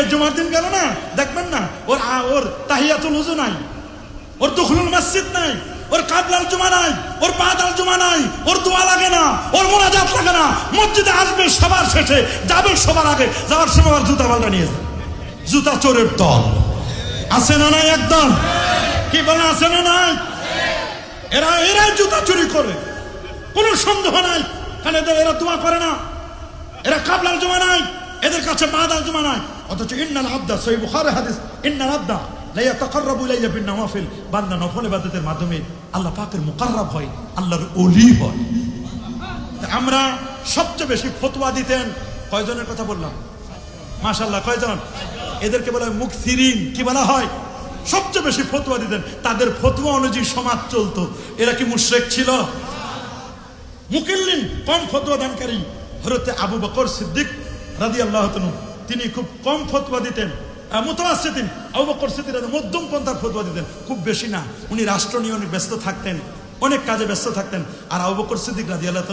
আজকে জুমার দিন গেল না? দেখবেন না। ওর ওর তাহিয়াতুল উজু নাই। ওর দুখলুল মসজিদ নাই। ওর কাবলার জমা নাই। ওর বাদাল জমা নাই। ওর দোয়া লাগে না। ওর মোনাজাত লাগে না। মসজিদে আসবে সবার শেষে, যাবে সবার আগে। যাওয়ার সময় আবার জুতা পাল্টা নিয়ে জুতা চোরের দল। আছে না নাই একদম কি বলে আছে না নাই? এরা, এরাই জুতা চুরি করে। কোনো সন্দেহ নাই। কারণ এদের, এরা দোয়া করে না। এরা কাবলার জমা নাই। এদের কাছে বাদাল জমা নাই। অথচ ইন্নাল আব্দা সহি বুখারী হাদিস, ইন্নাল আব্দা লা ইয়াতাকাররাবু ইলাইয়া বিন নওয়াফিল বান্দা নফল ইবাদতের মাধ্যমে আল্লাহ পাকের মুকাররব হয়, আল্লাহর ওলি হয়। আমরা সবচেয়ে বেশি ফতোয়া দিতেন কয়জনের কথা বললাম? মাশাল্লাহ কয়জন? এদেরকে বলা হয় মুকসিরিন। কি বলা হয়? সবচেয়ে বেশি ফতোয়া দিতেন। তাদের ফতোয়া অনুযায়ী সমাজ চলতো। এরা কি মুশরেক ছিল? মুকিল্লিন, কম ফতোয়া দানকারী। হরতে আবু বকর সিদ্দিক রাদি আল্লাহ তিনি খুব কম ফতোয়া দিতেন। মুতাসিদিন আবু বকর মধ্যম পন্থার ফতোয়া দিতেন। খুব বেশি না, উনি রাষ্ট্র নিয়ে অনেক ব্যস্ত থাকতেন, অনেক কাজে ব্যস্ত থাকতেন। আর আবু বকর সিদ্দিক রাদি আল্লাহ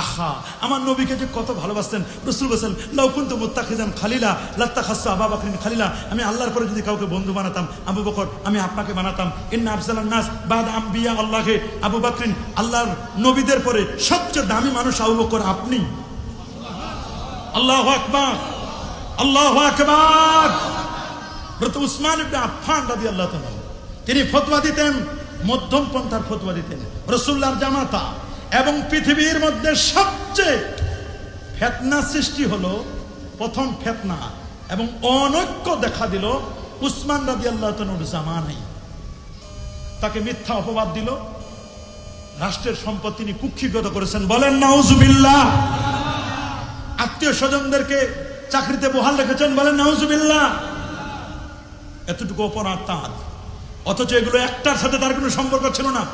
আহা, আমার নবীকে যে কত ভালোবাসতেন। রসুল বসেন লৌকুন্ত মুত্তাখিজান খালিলা লাত্তা খাস্তা আবা বাকরিন খালিলা। আমি আল্লাহর পরে যদি কাউকে বন্ধু বানাতাম, আবু বকর, আমি আপনাকে বানাতাম। ইন্না আফজালান নাস বাদ আম্বিয়া আল্লাহকে আবু বাকরিন, আল্লাহর নবীদের পরে সবচেয়ে দামি মানুষ আবু বকর আপনি। আল্লাহ আকবার। আল্লাহ উসমান তিনি ফতোয়া দিতেন, মধ্যম পন্থার ফতোয়া দিতেন রসুল্লার জামাতা। এবং পৃথিবীর মধ্যে সবচেয়ে ফেতনা সৃষ্টি হলো প্রথম ফেতনা এবং অনৈক্য দেখা দিল উসমান রাদিয়াল্লাহু তাআলার জামানায়। তাকে মিথ্যা অপবাদ দিল। রাষ্ট্রের সম্পদ তিনি কুক্ষিগত করেছেন। বলেন, নাউজুবিল্লাহ। আত্মীয় স্বজনদেরকে চাকরিতে বহাল রেখেছেন বলেন, নাউজুবিল্লাহ। এতটুকু অপরাধ তাঁর। অথচ এগুলো একটার সাথে তার কোনো সম্পর্ক ছিল না।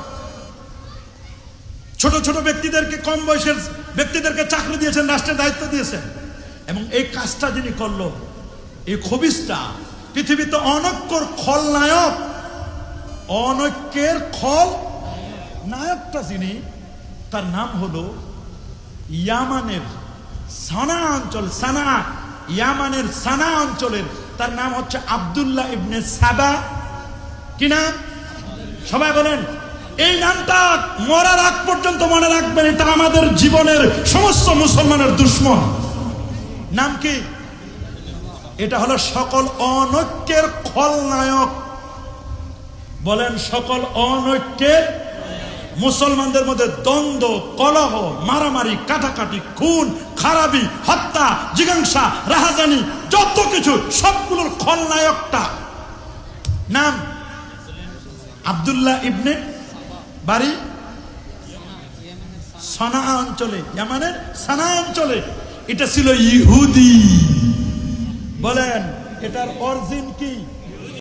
ছোট ছোট ব্যক্তিদেরকে, কম বয়সের ব্যক্তিদেরকে চাকরি দিয়েছেন, রাষ্ট্রের দায়িত্ব দিয়েছেন। এবং এই কাজটা যিনি করল, এই খবিসটা পৃথিবীতে অনৈক্যর খলনায়ক অনৈক্যের খল নায়কটা যিনি, তার নাম হলো ইয়ামানের সানা অঞ্চল, সানা। ইয়ামানের সানা অঞ্চলের, তার নাম হচ্ছে আব্দুল্লাহ ইবনে সাবা। কি নাম? সবাই বলেন, এই নামটা মরার আগ পর্যন্ত মনে রাখবেন, এটা আমাদের জীবনের সমস্ত মুসলমানের দুশ্মন। নাম কি? এটা হলো সকল অনৈক্যের খলনায়ক। বলেন, সকল অনৈক্যের মুসলমানদের মধ্যে দ্বন্দ্ব, কলহ, মারামারি, কাটাকাটি, খুন, খারাপি, হত্যা, জিজ্ঞাসা, রাহাজানি, যত কিছু, সবগুলোর খলনায়কটা। নাম? আব্দুল্লাহ ইবনে বাড়ি সানা অঞ্চলে ইয়ামানের সানা অঞ্চলে। এটা ছিল ইহুদি। বলেন, এটার অরিজিন কি?